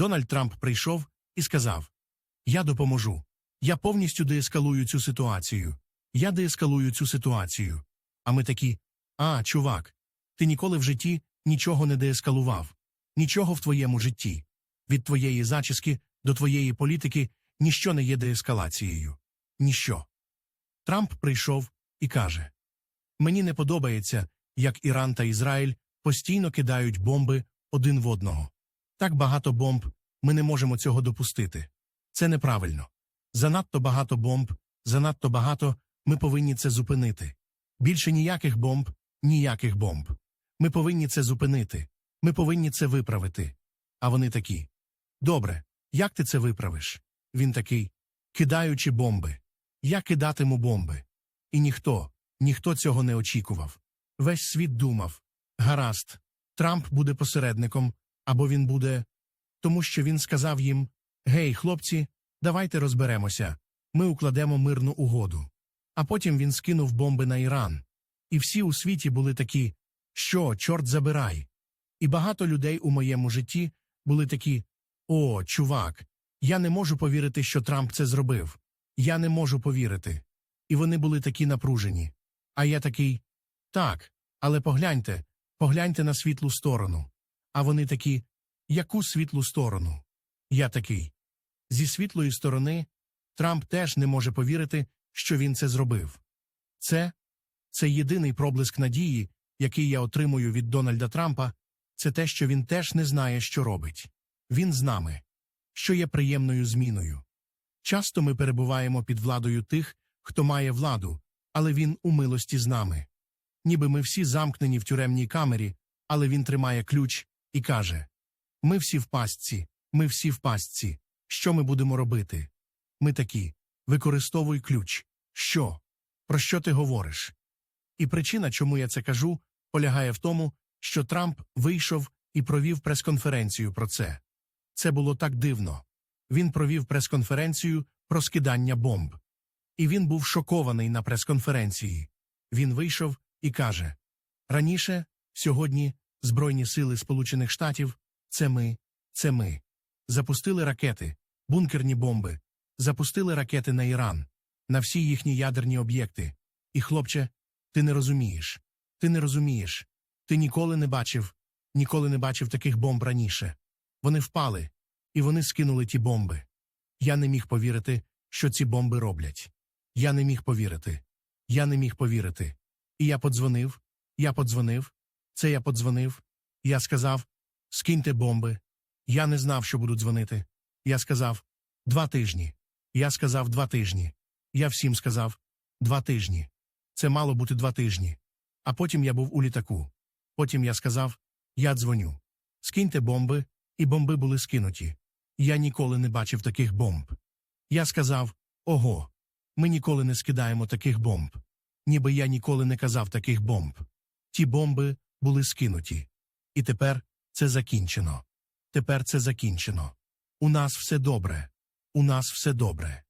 Дональд Трамп прийшов і сказав: Я допоможу. Я повністю деескалую цю ситуацію. Я деескалую цю ситуацію. А ми такі: А, чувак, ти ніколи в житті нічого не деескалував. Нічого в твоєму житті. Від твоєї зачіски до твоєї політики ніщо не є деескалацією. Ніщо. Трамп прийшов і каже: Мені не подобається, як Іран та Ізраїль постійно кидають бомби один в одного. Так багато бомб, ми не можемо цього допустити. Це неправильно. Занадто багато бомб, занадто багато, ми повинні це зупинити. Більше ніяких бомб, ніяких бомб. Ми повинні це зупинити. Ми повинні це виправити. А вони такі. Добре, як ти це виправиш? Він такий. Кидаючи бомби. Я кидатиму бомби. І ніхто, ніхто цього не очікував. Весь світ думав. Гаразд, Трамп буде посередником, або він буде. Тому що він сказав їм: Гей, хлопці, давайте розберемося. Ми укладемо мирну угоду. А потім він скинув бомби на Іран. І всі у світі були такі, що, чорт забирай. І багато людей у моєму житті були такі: О, чувак, я не можу повірити, що Трамп це зробив. Я не можу повірити. І вони були такі напружені. А я такий так, але погляньте, погляньте на світлу сторону. А вони такі яку світлу сторону? Я такий. Зі світлої сторони Трамп теж не може повірити, що він це зробив. Це це єдиний проблиск надії, який я отримую від Дональда Трампа, це те, що він теж не знає, що робить. Він з нами, що є приємною зміною. Часто ми перебуваємо під владою тих, хто має владу, але він у милості з нами. Ніби ми всі замкнені в тюремній камері, але він тримає ключ і каже Ми всі в пастці, ми всі в пастці. Що ми будемо робити? Ми такі використовуй ключ. Що? Про що ти говориш? І причина, чому я це кажу, полягає в тому, що Трамп вийшов і провів прес-конференцію про це. Це було так дивно. Він провів прес-конференцію про скидання бомб. І він був шокований на прес-конференції. Він вийшов і каже: Раніше, сьогодні, Збройні сили Сполучених Штатів це ми, це ми. Запустили ракети, бункерні бомби, запустили ракети на Іран, на всі їхні ядерні об'єкти. І, хлопче, ти не розумієш. Ти не розумієш. Ти ніколи не бачив, ніколи не бачив таких бомб раніше. Вони впали, і вони скинули ті бомби. Я не міг повірити, що ці бомби роблять. Я не міг повірити. Я не міг повірити. І я подзвонив, я подзвонив, це я подзвонив. Я сказав скиньте бомби. Я не знав, що буду дзвонити. Я сказав два тижні. Я сказав два тижні. Я всім сказав два тижні. Це мало бути два тижні. А потім я був у літаку. Потім я сказав Я дзвоню. Скиньте бомби, і бомби були скинуті. Я ніколи не бачив таких бомб. Я сказав Ого, ми ніколи не скидаємо таких бомб. Ніби я ніколи не казав таких бомб. Ті бомби були скинуті. І тепер це закінчено. Тепер це закінчено. У нас все добре. У нас все добре.